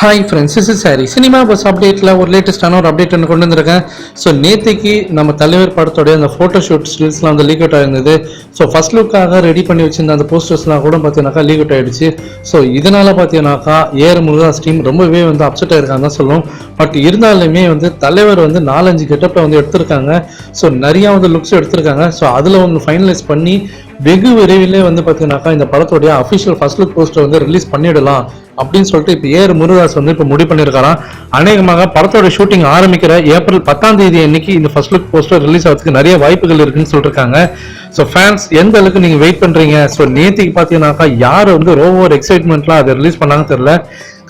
Hi friends is sorry cinema bus அப்டேட்டில் ஒரு லேட்டஸ்டான ஒரு அப்டேட் ஒன்று கொண்டு வந்திருக்கேன். ஸோ நேற்றுக்கு நம்ம தலைவர் படத்தோடைய அந்த ஃபோட்டோ ஷூட் ஸ்டில்ஸ்லாம் வந்து லீக் அவுட் ஆயிருந்தது. ஸோ ஃபர்ஸ்ட் லுக்காக ரெடி பண்ணி வச்சிருந்த அந்த போஸ்டர்ஸ்லாம் கூட பார்த்தீங்கன்னாக்கா லீக் அவுட் ஆயிடுச்சு. ஸோ இதனால் பார்த்தீங்கன்னாக்கா ஏர் முருகாஸ் டீம் ரொம்பவே வந்து அப்செட் ஆயிருக்காங்க தான் சொல்லும் பட் இருந்தாலுமே வந்து தலைவர் வந்து நாலஞ்சு கெட்டப்பில் வந்து எடுத்திருக்காங்க. ஸோ நிறையா வந்து லுக்ஸ் எடுத்திருக்காங்க. ஸோ அதில் வந்து ஃபைனலைஸ் பண்ணி வெகு விரைவிலே வந்து பார்த்தீங்கன்னாக்கா இந்த படத்தோடைய அஃபிஷியல் ஃபர்ஸ்ட் லுக் போஸ்டர் வந்து ரிலீஸ் பண்ணிடலாம் அப்படின்னு சொல்லிட்டு இப்போ ஏர் முருகாஸ் வந்து இப்போ முடிவு பண்ணியிருக்காராம். அநேகமாக படத்தோட ஷூட்டிங் ஆரம்பிக்கிற ஏப்ரல் பத்தாம் தேதி அன்னைக்கு இந்த ஃபர்ஸ்ட் லுக் போஸ்டர் ரிலீஸ் ஆகிறதுக்கு நிறைய வாய்ப்புகள் இருக்குன்னு சொல்லிருக்காங்க ஸோ ஃபேன்ஸ் எந்த அளவுக்கு நீங்கள் வெயிட் பண்ணுறீங்க ஸோ நேத்திக்கு பார்த்தீங்கன்னாக்கா யார் வந்து ரோவர் எக்ஸைட்மெண்ட்லாம் அதை ரிலீஸ் பண்ணாங்கன்னு தெரில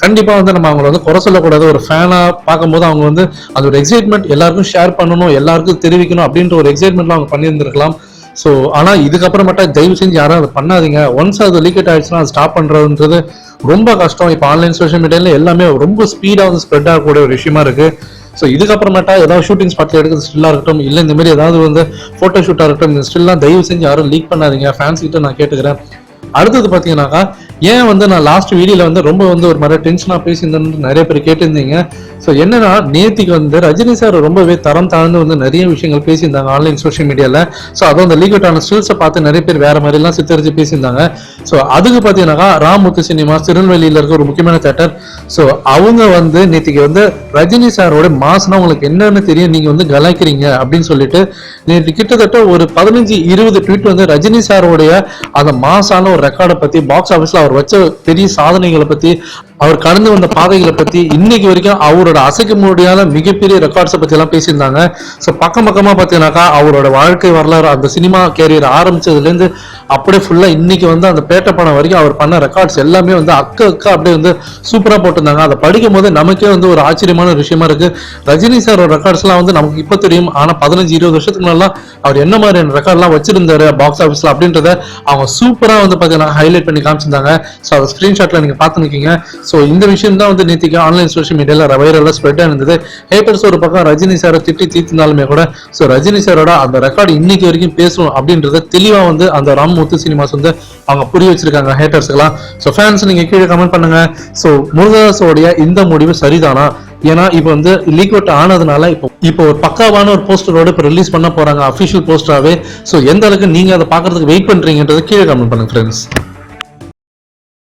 கண்டிப்பாக வந்து நம்ம அவங்கள வந்து குறை சொல்லக்கூடாது. ஒரு ஃபேனாக பார்க்கும்போது அவங்க வந்து அதோட எக்ஸைட்மெண்ட் எல்லாருக்கும் ஷேர் பண்ணணும் எல்லாருக்கும் தெரிவிக்கணும் அப்படின்ற ஒரு எக்ஸைட்மெண்ட்லாம் அவங்க பண்ணியிருந்திருக்கலாம். ஸோ ஆனால் இதுக்கப்புறமேட்டா தயவு செஞ்சு யாரும் அதை பண்ணாதீங்க. ஒன்ஸ் அது லீக்கெட் ஆயிடுச்சுன்னா அது ஸ்டாப் பண்ணுறதுன்றது ரொம்ப கஷ்டம். இப்போ ஆன்லைன் சோஷியல் மீடியாவில் எல்லாமே ரொம்ப ஸ்பீடாக வந்து ஸ்ப்ரெட் ஆகக்கூடிய ஒரு விஷயமா இருக்குது ஸோ இதுக்கப்புறமேட்டா ஏதாவது ஷூட்டிங் ஸ்பாட்ல எடுக்கிறது ஸ்டில்லாக இருக்கட்டும் இல்லை இந்த மாதிரி ஏதாவது வந்து ஃபோட்டோ ஷூட்டாக இருக்கட்டும் இந்த ஸ்டில்லாம் தயவு செஞ்சு யாரும் லீக் பண்ணாதீங்க. ஃபேன்ஸ் கிட்ட நான் கேட்டுக்கிறேன். அடுத்தது பார்த்தீங்கன்னாக்கா ஏன் வந்து நான் லாஸ்ட் வீடியோவில் வந்து ரொம்ப வந்து ஒரு மாதிரி டென்ஷனாக பேசியிருந்தேன்னு நிறைய பேர் கேட்டிருந்தீங்க. ஸோ என்னன்னா நேத்திக்கு வந்து ரஜினி சார் ரொம்பவே தரம் தாழ்ந்து வந்து நிறைய விஷயங்கள் பேசியிருந்தாங்க ஆன்லைன் சோஷியல் மீடியாவில் ஸோ அதுவும் அந்த லீக் ஆன ஸ்டில்ஸை பார்த்து நிறைய பேர் வேற மாதிரிலாம் சித்தரிச்சு பேசியிருந்தாங்க. ஸோ அதுக்கு பார்த்தீங்கன்னாக்கா ராமுத்து சினிமா திருநெல்வேலியில் இருக்க ஒரு முக்கியமான தேட்டர் ஸோ அவங்க வந்து நேத்திக்கு வந்து ரஜினி சாரோட மாசனா உங்களுக்கு என்னன்னு தெரியும் நீங்க வந்து கலாய்க்கிறீங்க அப்படின்னு சொல்லிட்டு நேற்று கிட்டத்தட்ட ஒரு பதினஞ்சு இருபது ட்வீட் வந்து ரஜினி சாரோடைய அந்த மாசான ஒரு ரெக்கார்டை பத்தி பாக்ஸ் ஆஃபீஸ்ல அவர் வச்ச பெரிய சாதனைகளை பத்தி அவர் கடந்து வந்த பாதைகளை பத்தி இன்னைக்கு வரைக்கும் அவரோட அசைக்க முடியாத மிகப்பெரிய ரெக்கார்ட்ஸை பத்தி எல்லாம் பேசியிருந்தாங்க. ஸோ பக்கம் பக்கமா பார்த்தீங்கன்னாக்கா அவரோட வாழ்க்கை வரலாறு அந்த சினிமா கேரியர் ஆரம்பிச்சதுல இருந்து அப்படியே ஃபுல்லா இன்னைக்கு வந்து அந்த பேட்ட படம் வரைக்கும் அவர் பண்ண ரெக்கார்ட்ஸ் எல்லாமே வந்து அக்க அக்க அப்படியே வந்து சூப்பரா போட்டிருந்தாங்க. அதை படிக்கும் போது நமக்கே வந்து ஒரு ஆச்சரியமான விஷயமா இருக்கு. ரஜினி சார் ரெக்கார்ட்ஸ் எல்லாம் வந்து நமக்கு இப்ப தெரியும். ஆனா பதினஞ்சு இருபது வருஷத்துக்கு முன்னாடி அவர் என்ன மாதிரியான ரெக்கார்ட்லாம் வச்சிருந்தாரு பாக்ஸ் ஆஃபீஸ்ல அப்படின்றத அவங்க சூப்பரா வந்து பாத்தீங்கன்னா ஹைலைட் பண்ணி காமிச்சிருந்தாங்க. ஸோ அதை ஸ்கிரீன்ஷாட்ல நீங்க பார்த்து நிக்கீங்க ஸோ இந்த விஷயம் தான் வந்து நேத்திக்கு ஆன்லைன் சோஷியல் மீடியாவில் வைரலாக ஸ்ப்ரெட் இருந்தது. ஹேட்டர்ஸ் ஒரு பக்கம் ரஜினி சாரை திட்டி தீர்த்தினாலுமே கூட ஸோ ரஜினி சாரோட அந்த ரெக்கார்டு இன்னைக்கு வரைக்கும் பேசணும் அப்படின்றத தெளிவாக வந்து அந்த ராம் முத்து சினிமாஸ் வந்து அவங்க புரிய வச்சிருக்காங்க ஹேட்டர்ஸ்க்கெல்லாம் ஸோ ஃபேன்ஸ் நீங்கள் கீழே கமெண்ட் பண்ணுங்க. ஸோ முருகதாஸோடைய இந்த முடிவு சரிதானா? ஏன்னா இப்போ வந்து லீக் அவுட் ஆனதுனால இப்போ இப்போ ஒரு பக்காவான ஒரு போஸ்டரோட இப்போ ரிலீஸ் பண்ண போறாங்க அஃபிஷியல் போஸ்டராகவே ஸோ எந்த அளவுக்கு நீங்கள் அதை பார்க்கறதுக்கு வெயிட் பண்றீங்கன்றதை கீழே கமெண்ட் பண்ணுங்க ஃப்ரெண்ட்ஸ்